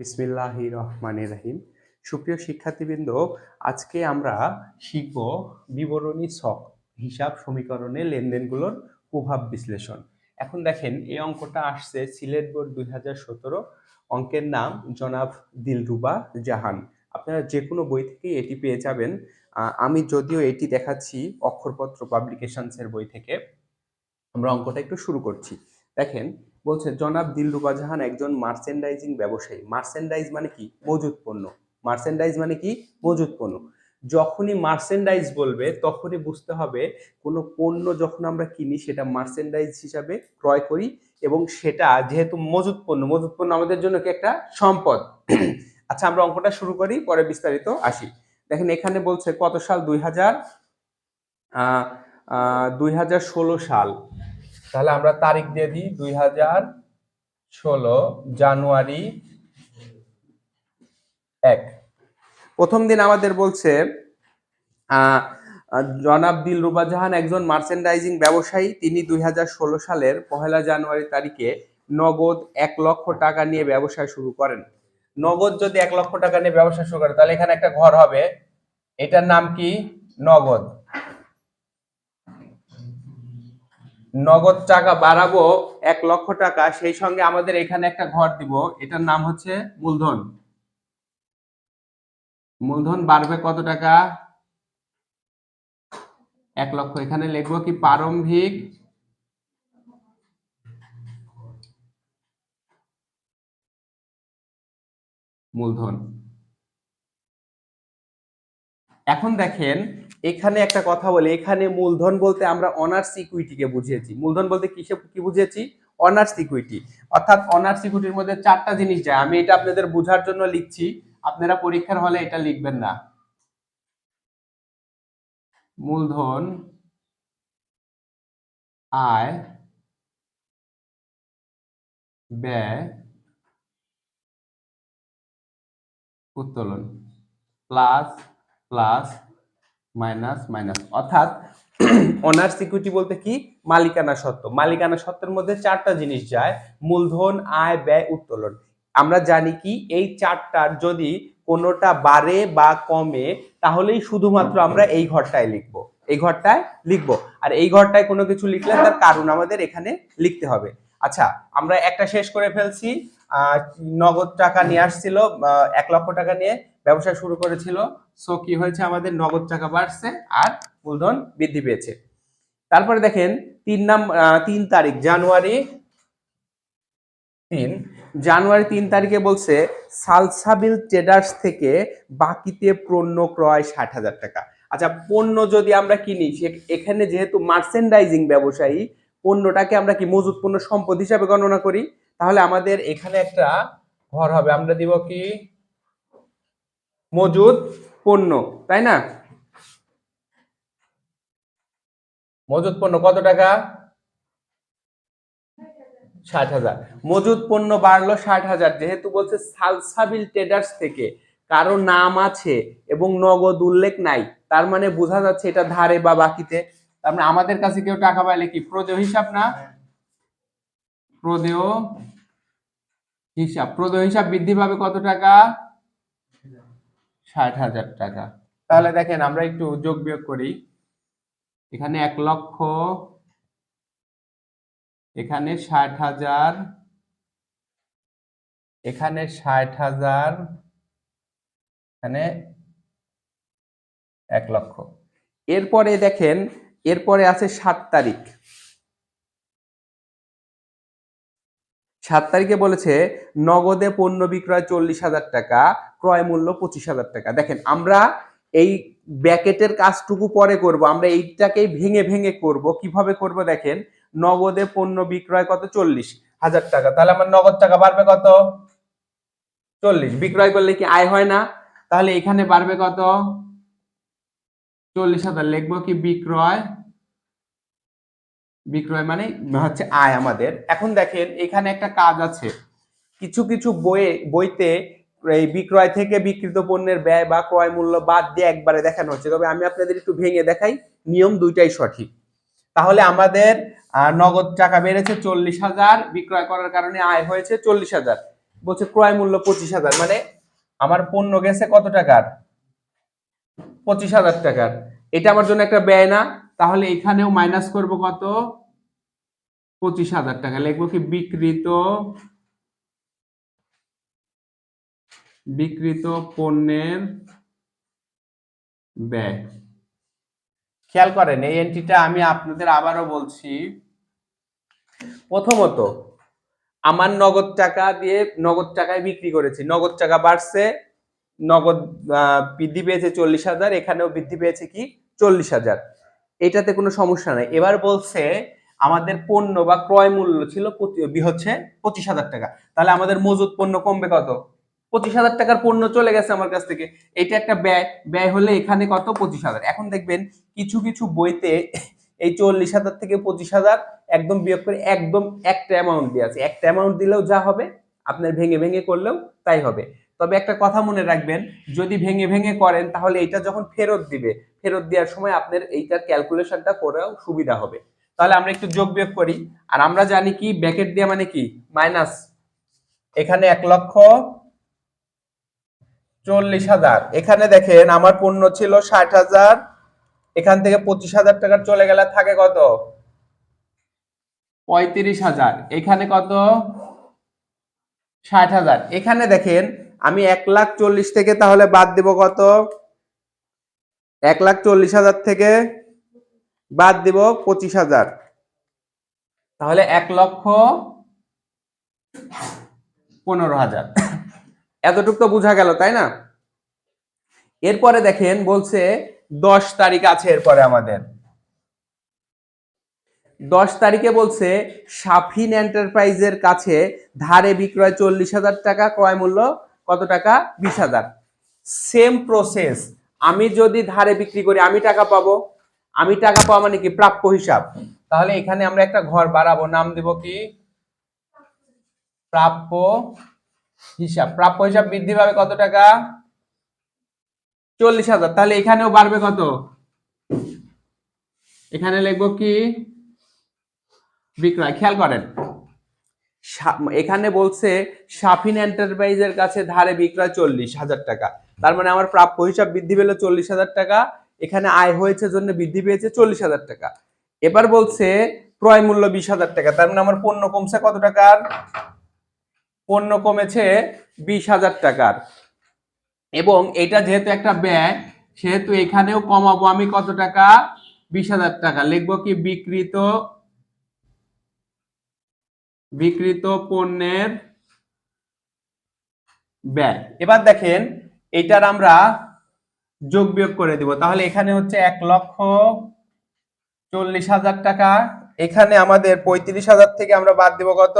বিসমিল্লাহি রহমানি রাহিম। সুপ্রিয় শিক্ষার্থীবৃন্দ, আজকে আমরা শিখব বিবরণী ছক, হিসাব সমীকরণে লেনদেনগুলোর প্রভাব বিশ্লেষণ। এখন দেখেন, এই অঙ্কটা আসছে সিলেট বোর্ড দুই হাজার সতেরো, অঙ্কের নাম জনাব দিলরুবা জাহান। আপনারা যে কোনো বই থেকে এটি পেয়ে যাবেন। আমি যদিও এটি দেখাচ্ছি অক্ষরপত্র পাবলিকেশনসের বই থেকে। আমরা অঙ্কটা একটু শুরু করছি। দেখেন বলছে, জনাব দিলরুবা জাহান একজন মার্চেন্ডাইজিং ব্যবসায়ী। মার্চেন্ডাইজ মানে কি? মজুত পণ্য মার্চেন্ডাইজ মানে কি? মজুত পণ্য যখনই মার্চেন্ডাইজ বলবে, তখনই বুঝতে হবে কোনো পণ্য যখন আমরা কিনি, সেটা মার্চেন্ডাইজ হিসাবে ক্রয় করি এবং সেটা যেহেতু মজুত পণ্য মজুত পণ্য আমাদের জন্য কি একটা সম্পদ। আচ্ছা আমরা অঙ্কটা শুরু করি, পরে বিস্তারিত আসি। দেখেন, এখানে বলছে কত সাল? দুই হাজার দুই হাজার ষোলো সাল। তাহলে আমরা তারিখ দিয়ে দিই দুই হাজার ষোলো জানুয়ারি এক। প্রথম দিন আমাদের বলছে জনাব দিলরুবা জাহান একজন মার্চেন্ডাইজিং ব্যবসায়ী, তিনি দুই হাজার ষোলো সালের পহেলা জানুয়ারি তারিখে নগদ এক লক্ষ টাকা নিয়ে ব্যবসা শুরু করেন। নগদ যদি এক লক্ষ টাকা নিয়ে ব্যবসা শুরু করে, তাহলে এখানে একটা ঘর হবে, এটার নাম কি? নগদ। নগদ টাকা বাড়াবো এক লক্ষ টাকা, সেই সঙ্গে আমাদের এখানে একটা ঘর দিব। এটার নাম হচ্ছে মূলধন। মূলধন বাড়বে কত টাকা? এক লক্ষ। এখানে লিখব কি প্রারম্ভিক মূলধন। এখন দেখেন, এখানে একটা কথা বলি, এখানে মূলধন বলতে আমরা অনার্স ইকুইটিকে বুঝিয়েছি। মূলধন বলতে কিসে, কি বুঝিয়েছি? অনার্স ইকুইটি অর্থাৎ অনার্স ইকুইটির মধ্যে চারটা জিনিস যায়। আমি এটা আপনাদের বোঝার জন্য লিখছি। আপনারা পরীক্ষার হলে এটা লিখবেন না। মূলধন, আয়, ব্যয়, উত্তোলন। Plus plus, minus minus. অর্থাৎ, অনার্স ইকুইটি বলতে কি? মালিকানা সত্ত্ব মালিকানা সত্ত্বের মধ্যে চারটা জিনিস যায়। মূলধন, আয়, ব্যয়, উত্তোলন। আমরা জানি কি? এই চারটার যদি কোনোটা বাড়ে বা কমে, তাহলেই শুধুমাত্র আমরা এই ঘরটায় লিখব। এই ঘরটায় লিখব। আর এই ঘরটায় কোনো কিছু লিখলে তার কারণ আমাদের এখানে লিখতে হবে। আচ্ছা আমরা একটা শেষ করে ফেলছি। নগদ টাকা নিয়ে আসছিল এক লক্ষ টাকা নিয়ে ব্যবসা শুরু করেছিল। সো কি হয়েছে? আমাদের নগদ টাকা বাড়ছে আর মূলধন বৃদ্ধি পেয়েছে। তারপরে দেখেন, তিন নাম তিন তারিখ, জানুয়ারি তিন জানুয়ারি তিন তারিখে বলছে সালসাবিল ট্রেডার্স থেকে বাকিতে পণ্য ক্রয় ষাট হাজার টাকা। আচ্ছা পণ্য যদি আমরা কিনি এখানে যেহেতু মার্চেন্ডাইজিং ব্যবসায়ী, পণ্যটাকে আমরা কি মজুত পণ্য সম্পদ হিসাবে গণনা করি? তাহলে আমাদের এখানে একটা ঘর হবে। আমরা দিব কি? মজুদ পণ্য, তাই না? মজুদ পণ্য কত টাকা? ষাট হাজার। মজুদ পণ্য বাড়লো ষাট হাজার, যেহেতু বলছে সালসাবিল ট্রেডার্স থেকে। কারও নাম আছে এবং নগদ উল্লেখ নাই, তার মানে বোঝা যাচ্ছে এটা ধারে বা বাকিতে। তার মানে আমাদের কাছে কেউ টাকা পাইলে কি প্রদেয় হিসাব না? প্রদেয় হিসাব প্রদেয় হিসাব বৃদ্ধি পাবে কত টাকা? ষাট হাজার টাকা। তাহলে দেখেন, আমরা একটু যোগ বিয়োগ করি। এখানে এক লক্ষ, এখানে ষাট হাজার, এখানে ষাট হাজার, এখানে এক লক্ষ। এরপরে দেখেন, এরপরে আছে সাত তারিখ। সাত তারিখে বলেছে, নগদে পণ্য বিক্রয় চল্লিশ হাজার টাকা, ক্রয় মূল্য পঁচিশ হাজার টাকা। দেখেন, আমরা এই ব্যাকেটের কাজটুকু পরে করব, আমরা এইটাকেই ভেঙে ভেঙে করব। কীভাবে করব দেখেন, নগদে পণ্য বিক্রয় কত? চল্লিশ হাজার টাকা। তাহলে আমার নগদ টাকা বাড়বে কত? চল্লিশ। বিক্রয় করলে কি আয় হয় না? তাহলে এখানে বাড়বে কত? চল্লিশ হাজার। লিখব কি বিক্রয় বিক্রয় মানে হচ্ছে আয় আমাদের। এখন দেখেন, এখানে একটা কাজ আছে। কিছু কিছু বইয়ে, বইতে এই বিক্রয় থেকে বিক্রিত পণ্যের ব্যয় বা ক্রয় মূল্য বাদ দিয়ে একবারে দেখানো হচ্ছে। তবে আমি আপনাদের একটু ভেঙে দেখাই, নিয়ম দুইটাই সঠিক। তাহলে আমাদের নগদ টাকা বেড়েছে চল্লিশ হাজার, বিক্রয় করার কারণে আয় হয়েছে চল্লিশ হাজার। বলছে ক্রয় মূল্য পঁচিশ হাজার মানে আমার পণ্য গেছে কত টাকার? পঁচিশ হাজার টাকার। এটা আমার জন্য একটা ব্যয় না। তাহলে এখানেও মাইনাস করব কত? পঁচিশ হাজার টাকা। লিখব কি? বিকৃত বিকৃত পণ্যের ব্যয়। খেয়াল করেন, এই এন্ট্রিটা আমি আপনাদের আবারও বলছি। প্রথমত, আমার নগদ টাকা দিয়ে নগদ টাকায় বিক্রি করেছি। নগদ টাকা বাড়ছে, নগদ বৃদ্ধি পেয়েছে চল্লিশ হাজার, এখানেও বৃদ্ধি পেয়েছে কি? চল্লিশ হাজার। এটাতে কোনো সমস্যা নাই। এবার বলছে আমাদের পণ্য বা ক্রয় মূল্য ছিল হচ্ছে পঁচিশ হাজার টাকা। তাহলে আমাদের মজুদ পণ্য কমবে কত? পঁচিশ হাজার টাকার পণ্য চলে গেছে আমার কাছ থেকে। এটা একটা ব্যয় ব্যয় হলে এখানে কত? পঁচিশ হাজার। এখন দেখবেন কিছু কিছু বইতে এই চল্লিশ হাজার থেকে পঁচিশ হাজার একদম বিয়োগ করে একদম একটা অ্যামাউন্ট দিয়ে আছে। একটা অ্যামাউন্ট দিলেও যা হবে, আপনার ভেঙে ভেঙে করলেও তাই হবে। তবে একটা কথা মনে রাখবেন, যদি ভেঙে ভেঙে করেন, তাহলে এটা যখন ফেরত দিবে, ফেরত দেওয়ার সময় আপনার এইটার ক্যালকুলেশনটা করেও সুবিধা হবে। তাহলে আমরা একটু যোগ বিয়োগ করি। আর আমরা জানি কি ব্যাকেট দেওয়া মানে কি? মাইনাস এখানে এক লক্ষ চল্লিশ হাজার। এখানে দেখেন, আমার পণ্য ছিল ষাট হাজার। এখান থেকে পঁচিশ হাজার টাকা চলে গেলে থাকে কত? পঁয়ত্রিশ হাজার। এখানে কত? ষাট হাজার। এখানে দেখেন আমি এক লাখ চল্লিশ থেকে তাহলে বাদ দেব কত? এক লাখ চল্লিশ হাজার থেকে বাদ দিব পঁচিশ হাজার। তাহলে এক লক্ষ পনেরো হাজার। এতটুক তো বোঝা গেল তাই না? এরপরে দেখেন বলছে দশ তারিখ আছে এরপরে আমাদের। দশ তারিখে বলছে সাফিন এন্টারপ্রাইজের কাছে ধারে বিক্রয় চল্লিশ হাজার টাকা ক্রয় মূল্য কত টাকা? বিশ হাজার। সেম প্রসেস আমি যদি ধারে বিক্রি করি, আমি টাকা পাবো। আমি টাকা পাওয়া মানে কি? প্রাপ্য হিসাব। তাহলে এখানে আমরা একটা ঘর বাড়াবো। নাম দেব কি? প্রাপ্য হিসাব। প্রাপ্য হিসাব বৃদ্ধি পাবে কত টাকা? চল্লিশ হাজার। তাহলে এখানেও বাড়বে কত? এখানে লিখব কি? বিক্রয়। খেয়াল করেন। এখানে বলছে সাফিন এন্টারপ্রাইজের কাছে ধারে বিক্রয় চল্লিশ হাজার টাকা। তার মানে আমার প্রাপ্য হিসাব বৃদ্ধি পেল চল্লিশ হাজার টাকা, এখানে আয় হয়েছে জন্য বৃদ্ধি পেয়েছে চল্লিশ হাজার টাকা। এবার বলছে ক্রয় মূল্য বিশ হাজার টাকা, তার মানে আমার পণ্য কমছে কত টাকার? পণ্য কমেছে বিশ হাজার টাকার। এবং এটা যেহেতু একটা ব্যয়, সেহেতু এখানেও কমাবো আমি কত টাকা? বিশ হাজার টাকা। লিখব কি বিকৃত বিকৃত পণ্যের ব্যয় এবার দেখেন এটার আমরা যোগ বিয়োগ করে দিব। তাহলে এখানে হচ্ছে এক লক্ষ চল্লিশ হাজার টাকা। এখানে আমাদের পঁয়ত্রিশ হাজার থেকে আমরা বাদ দিব কত?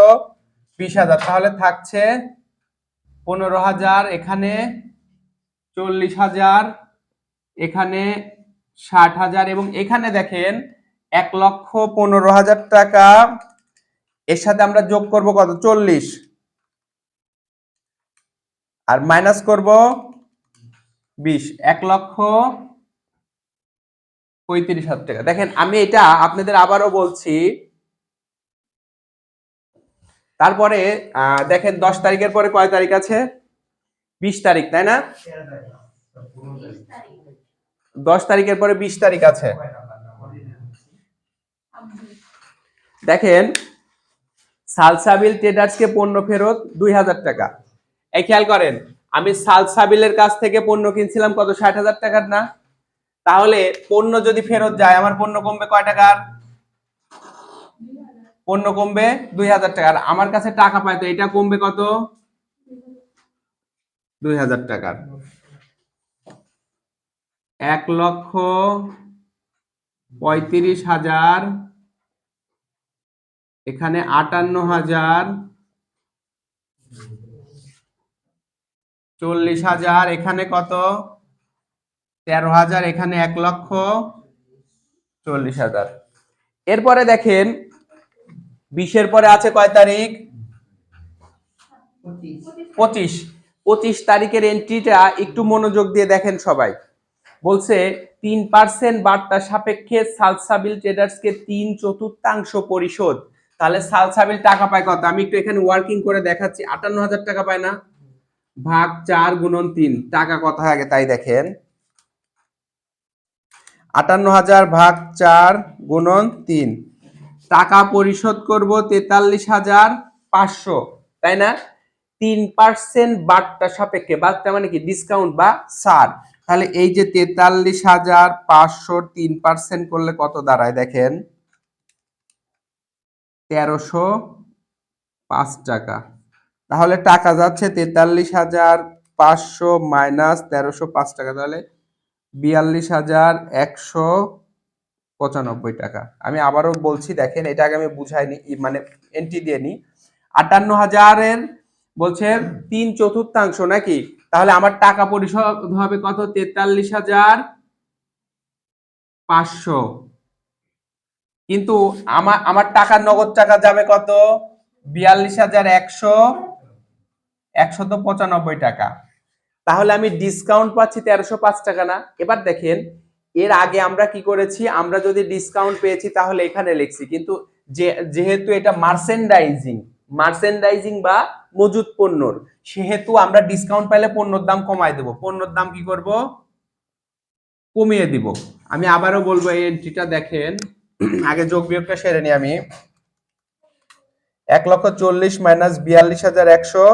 বিশ হাজার। তাহলে থাকছে পনেরো হাজার, এখানে চল্লিশ হাজার, এখানে ষাট হাজার এবং এখানে দেখেন এক লক্ষ পনেরো হাজার টাকা এর সাথে আমরা যোগ করব কত? চল্লিশ। আর মাইনাস করব বিশ। এক লক্ষ পঁয়ত্রিশ হাজার টাকা। দেখেন, আমি এটা আপনাদের আবারও বলছি। তারপরে দেখেন, দশ তারিখের পরে কয় তারিখ আছে? বিশ তারিখ, তাই না? দশ তারিখের পরে বিশ তারিখ আছে। দেখেন সালসাবিল ট্রেডার্সকে পণ্য ফেরত দুই হাজার টাকা। এই খেয়াল করেন, আমি সালসাবিলের কাছ থেকে পণ্য কিনছিলাম কত, ষাট হাজার টাকার না? তাহলে পণ্য যদি ফেরত যায়, আমার পণ্য কমবে কয় টাকার? পণ্য কমবে দুই হাজার টাকা আর আমার কাছে টাকা পায় তো, এটা কমবে কত? দুই হাজার টাকার। এক লক্ষ পঁয়ত্রিশ হাজার এখানে আটান্ন হাজার, চল্লিশ হাজার, এখানে কত? তেরো হাজার, এখানে এক লক্ষ চল্লিশ হাজার। এরপরে দেখেন, বিশের পরে আছে কয় তারিখ? পঁচিশ। পঁচিশ তারিখের এন্ট্রিটা একটু মনোযোগ দিয়ে দেখেন সবাই। বলছে, তিন পার্সেন্ট বার্তা সাপেক্ষে সালসাবিল ট্রেডার্সকে তিন চতুর্থাংশ পরিশোধ। তাহলে সালসাবিল টাকা পায় কত? আমি একটু এখানে ওয়ার্কিং করে দেখাচ্ছি। আটান্ন হাজার টাকা পায় না। ভাগ চার গুণন তিন। টাকা কত আগে তাই দেখেন। আটান্ন হাজার ভাগ চার গুণন তিন। টাকা পরিশোধ করব তেতাল্লিশ হাজার পাঁচশো। তাই না? তিন পার্সেন্ট বাটটা সাপেক্ষে। বাটটা মানে কি? ডিসকাউন্ট বা সার তাহলে এই যে তেতাল্লিশ হাজার পাঁচশো তিন পার্সেন্ট করলে কত দাঁড়ায় দেখেন? তেরোশো পাঁচ টাকা। তাহলে টাকা যাচ্ছে তেতাল্লিশ হাজার পাঁচশো মাইনাস তেরোশো পাঁচ টাকা, তাহলে বিয়াল্লিশ হাজার একশো পঁচানব্বই টাকা। আমি আবারও বলছি, দেখেন, এটা আগে আমি বুঝাইনি মানে এন্ট্রি দিয়ে নি আটান্ন হাজারের বলছে তিন চতুর্থাংশ নাকি? তাহলে আমার টাকা পরিশোধ হবে কত? তেতাল্লিশ হাজার পাঁচশো। কিন্তু আমার আমার টাকার নগদ টাকা যাবে কত? বিয়াল্লিশ হাজার একশো একশত পঁচানব্বই টাকা। তাহলে আমি ডিসকাউন্ট পাচ্ছি তেরোশো পাঁচ টাকা না? এবার দেখেন, এর আগে আমরা কি করেছি? আমরা যদি ডিসকাউন্ট পেয়েছি তাহলে এখানে লিখছি। কিন্তু যেহেতু এটা মার্সেন্ডাইজিং মার্সেন্ডাইজিং বা মজুত পণ্যর, সেহেতু আমরা ডিসকাউন্ট পাইলে পণ্যর দাম কমায় দেব। পণ্যর দাম কি করব? কমিয়ে দিব। আমি আবারও বলব, এই এন্ট্রিটা দেখেন। আগে যোগ বিয়োগটা সেরে নিই আমি। এক লক্ষ চল্লিশ মাইনাস বিয়াল্লিশ হাজার একশো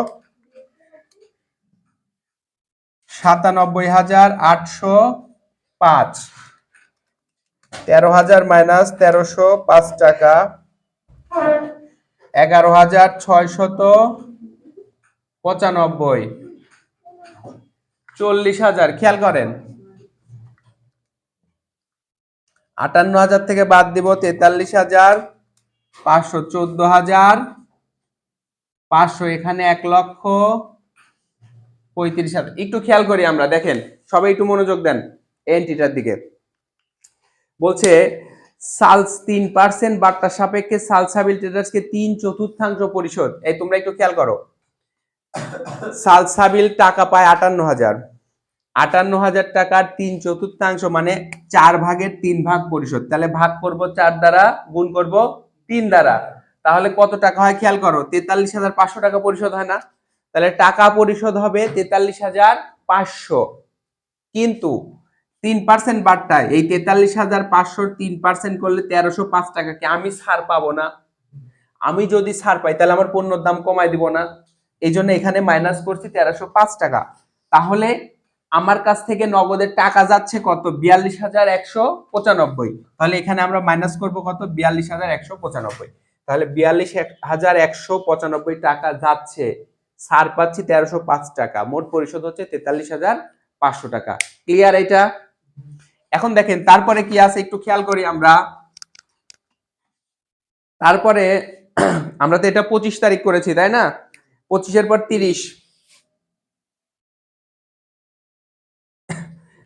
সাতানব্বই হাজার আটশো পাঁচ। তেরো হাজার মাইনাস তেরোশো পাঁচ টাকা। এগারো হাজার ছয়শত পঁচানব্বই। চল্লিশ হাজার, খেয়াল করেন। আটান্ন হাজার থেকে বাদ দিব তেতাল্লিশ হাজার, পাঁচশো চোদ্দ হাজার, পাঁচশো এখানে এক লক্ষ পঁয়ত্রিশ হাজার। একটু খেয়াল করি আমরা, দেখেন, সবাই একটু মনোযোগ দেন এন্ট্রিটার দিকে। বলছে, সালস তিন পার্সেন্ট, বার্তা সাপেক্ষে সালসাবিল ট্রেডার্সকে তিন চতুর্থাংশ পরিশোধ। এই তোমরা একটু খেয়াল করো। সালসাবিল টাকা পায় আটান্ন হাজার। আটান্ন হাজার টাকার তিন চতুর্থাংশ মানে চার ভাগের তিন ভাগ পরিশোধ। তাহলে ভাগ করব চার দ্বারা, গুণ করব তিন দ্বারা। তাহলে কত টাকা হয় খেয়াল করো? তেতাল্লিশ হাজার পাঁচশো টাকা পরিশোধ হয় না? তাহলে টাকা পরিশোধ হবে তেতাল্লিশ হাজার পাঁচশো। কিন্তু তিন পার্সেন্ট বাড়টায় এই তেতাল্লিশ হাজার পাঁচশোর তিন পার্সেন্ট করলে তেরোশো পাঁচ টাকাকে আমি ছাড় পাবো না? আমি যদি ছাড় পাই, তাহলে আমার পণ্যর দাম কমাই দিব না। এই জন্য এখানে মাইনাস করছি তেরোশো পাঁচ টাকা। তাহলে আমার কাছ থেকে নগদের টাকা যাচ্ছে কত? বিয়াল্লিশ হাজার একশো পঁচানব্বই। তাহলে এখানে আমরা মাইনাস করব কত? বিয়াল্লিশ হাজার একশো পঁচানব্বই। তাহলে বিয়াল্লিশ হাজার একশো পঁচানব্বই টাকা যাচ্ছে। ছাড় পাচ্ছি তেরোশো পাঁচ টাকা। মোট পরিশোধ হচ্ছে তেতাল্লিশ হাজার পাঁচশো টাকা। ক্লিয়ার এটা? এখন দেখেন, তারপরে কি আছে একটু খেয়াল করি আমরা। তারপরে আমরা তো এটা পঁচিশ তারিখ করেছি, তাই না? পঁচিশের পর তিরিশ।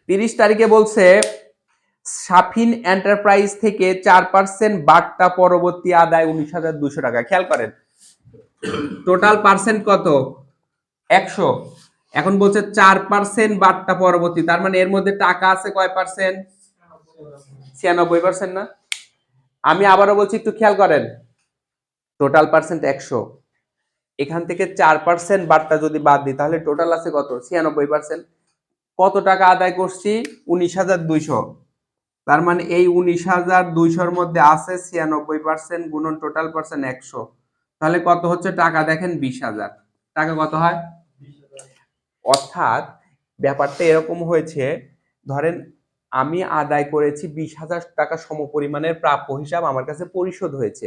তিরিশ তারিখে বলছে, সাফিন এন্টারপ্রাইজ থেকে চার পার্সেন্ট বার্তা পরবর্তী আদায় উনিশ হাজার দুশো টাকা। খেয়াল করেন টোটাল পার্সেন্ট কত? একশো। এখন বলছে চার পার্সেন্ট বার্তা পরবর্তী, তার মানে এর মধ্যে টাকা আছে কয় পার্সেন্ট ছিয়ানব্বই পার্সেন্ট না? আমি আবারও বলছি, একটু খেয়াল করেন টোটাল পার্সেন্ট একশো। এখান থেকে চার পার্সেন্ট বার্তা যদি বাদ দিই, তাহলে টোটাল আছে কত? ছিয়ানব্বই পার্সেন্ট কত টাকা আদায় করছি? উনিশ হাজার দুইশো। তার মানে এই উনিশ হাজার দুইশোর মধ্যে আছে ছিয়ানব্বই পার্সেন্ট গুণন টোটাল পার্সেন্ট একশো। তাহলে কত হচ্ছে? টাকা দেখেন বিশ হাজার। টাকা কত হয়? অর্থাৎ ব্যাপারটা এরকম হয়েছে ধরেন আমি আদায় করেছি বিশ হাজার টাকা সমপরিমাণের প্রাপ্য হিসাব আমার কাছে পরিশোধ হয়েছে।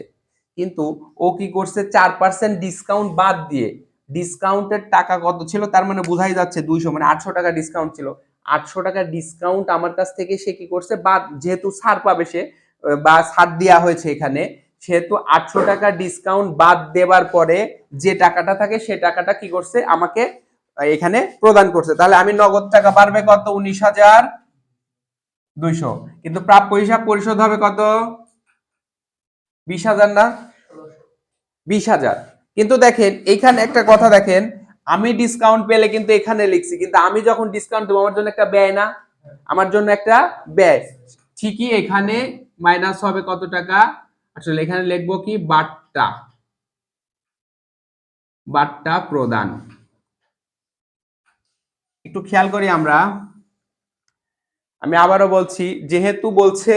কিন্তু ও কি করছে? চার পার্সেন্ট ডিসকাউন্ট বাদ দিয়ে ডিসকাউন্টের টাকা কত ছিল? তার মানে বোঝাই যাচ্ছে দুইশো মানে আটশো টাকা ডিসকাউন্ট ছিল। আটশো টাকা ডিসকাউন্ট আমার কাছ থেকে সে কি করছে? বাদ যেহেতু ছাড় পাবে সে, বা ছাড় দেওয়া হয়েছে এখানে, সেহেতু আটশো টাকা ডিসকাউন্ট বাদ দেওয়ার পরে যে টাকাটা থাকে, সে টাকাটা কি করছে? আমাকে এখানে প্রদান করছে। তাহলে আমি নগদ টাকা পারবে কত? উনিশ হাজার দুইশো। কিন্তু প্রাপ্য হিসাব পরিশোধ হবে কত? বিশ হাজার না? বিশ হাজার। কিন্তু দেখেন, এখানে একটা কথা দেখেন, আমি ডিসকাউন্ট পেলে কিন্তু এখানে লিখছি, কিন্তু আমি যখন ডিসকাউন্ট দেবো, আমার জন্য একটা ব্যয় না? আমার জন্য একটা ব্যয়। ঠিকই এখানে মাইনাস হবে কত টাকা? আসলে এখানে লিখব কি? বার্তা বাট্টা প্রদান। একটু খেয়াল করি আমরা। আমি আবারও বলছি, যেহেতু বলছে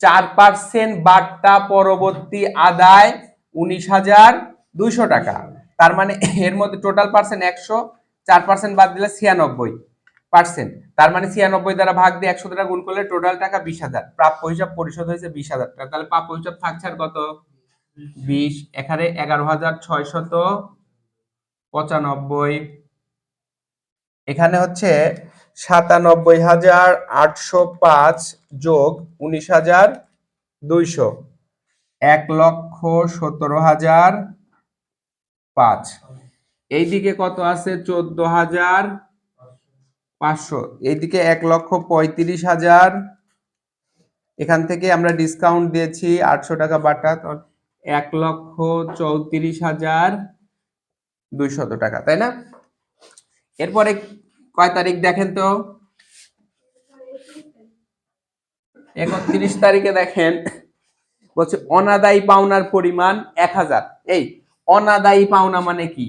চার পার্সেন্ট বাট্টা পরবর্তী আদায় উনিশ হাজার দুইশো টাকা। তার মানে এর মধ্যে টোটাল পার্সেন্ট একশো, চার পার্সেন্ট বাদ দিলে ছিয়ানব্বই পার্সেন্ট তার মানে ছিয়ানব্বই দ্বারা ভাগ দিয়ে একশো দ্বারা গুণ করলে টোটাল টাকা বিশ হাজার। প্রাপ্য হিসাব পরিশোধ হয়েছে বিশ হাজার টাকা। তাহলে প্রাপ্য হিসাব থাকছে আর কত? বিশ। এখানে এগারো হাজার ছয়শত পঁচানব্বই। এখানে হচ্ছে সাতানব্বই হাজার আটশো পাঁচ যোগ উনিশ হাজার দুইশো। এক লক্ষ সতেরো হাজার পাঁচ। এইদিকে কত আছে? চোদ্দ হাজার পাঁচশো। এইদিকে এক লক্ষ পঁয়ত্রিশ হাজার। এখান থেকে আমরা ডিসকাউন্ট দিয়েছি আটশো টাকা বাটা। এক লক্ষ চৌত্রিশ হাজার দুইশত টাকা, তাই না? এরপরে কয় তারিখ দেখেন তো? একত্রিশ তারিখে দেখেন। বলছে অনাদায়ী পাওনার পরিমাণ এক হাজার। এই অনাদায়ী পাওনা মানে কি?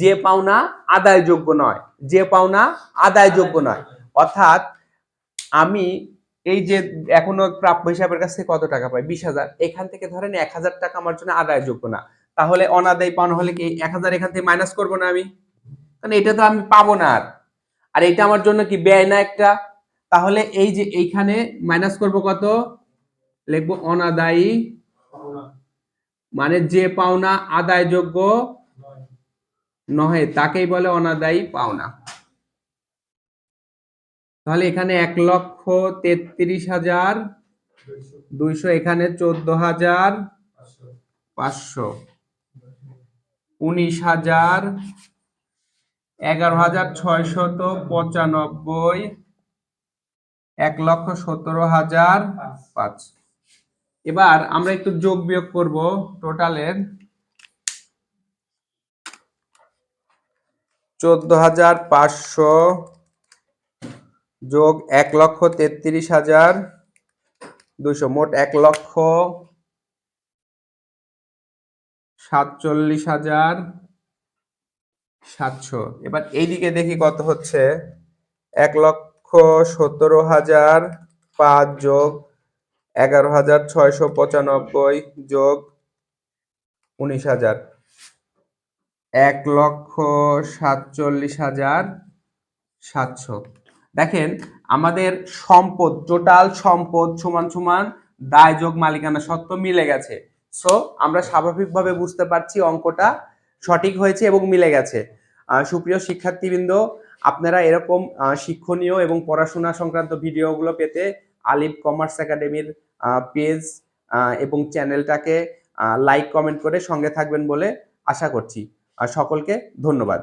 যে পাওনা আদায়যোগ্য নয়, যে পাওনা আদায়যোগ্য নয়। অর্থাৎ আমি এই যে এখনও প্রাপ্য হিসাবের কাছে কত টাকা পাই? বিশ হাজার। এখান থেকে ধরেন এক হাজার টাকা আমার জন্য আদায়যোগ্য না। তাহলে অনাদায়ী পাওনা হলে কি এক হাজার এখান থেকে মাইনাস করব না আমি? কারণ এটা তো আমি পাবো না আর। আর এটা আমার জন্য কি ব্যয় না একটা? তাহলে এই যে এইখানে মাইনাস করব কত? লিখব অনাদায়ী মানে যে পাওনা আদায়যোগ্য নহে, তাকেই বলে অনাদায়ী পাওনা। তাহলে এখানে এক লক্ষ তেত্রিশ হাজার দুইশো এখানে চোদ্দ হাজার পাঁচশো। উনিশ হাজার এগারো হাজার ছয়শত পঁচানব্বই, এক লক্ষ সতেরো হাজার পাঁচ এবার আমরা একটু যোগ বিয়োগ করব টোটালের চোদ্দ হাজার পাঁচশো যোগ এক লক্ষ তেত্রিশ হাজার দুশো মোট এক লক্ষ সাতচল্লিশ হাজার সাতশো। এবার এইদিকে দেখি কত হচ্ছে। এক লক্ষ সতেরো হাজার পাঁচ যোগ এগারো হাজার ছয়শো পঁচানব্বই যোগ উনিশ হাজার। এক লক্ষ সাতচল্লিশ হাজার সাতশো। দেখেন, আমাদের সম্পদ টোটাল সম্পদ সমান সমান দায় যোগ মালিকানা সত্ত্ব মিলে গেছে। সো আমরা স্বাভাবিকভাবে বুঝতে পারছি অঙ্কটা সঠিক হয়েছে এবং মিলে গেছে। সুপ্রিয় শিক্ষার্থীবৃন্দ, আপনারা এরকম শিক্ষণীয় এবং পড়াশোনা সংক্রান্ত ভিডিওগুলো পেতে আলিফ কমার্স একাডেমির পেজ এবং চ্যানেলটাকে লাইক কমেন্ট করে সঙ্গে থাকবেন বলে আশা করছি। সকলকে ধন্যবাদ।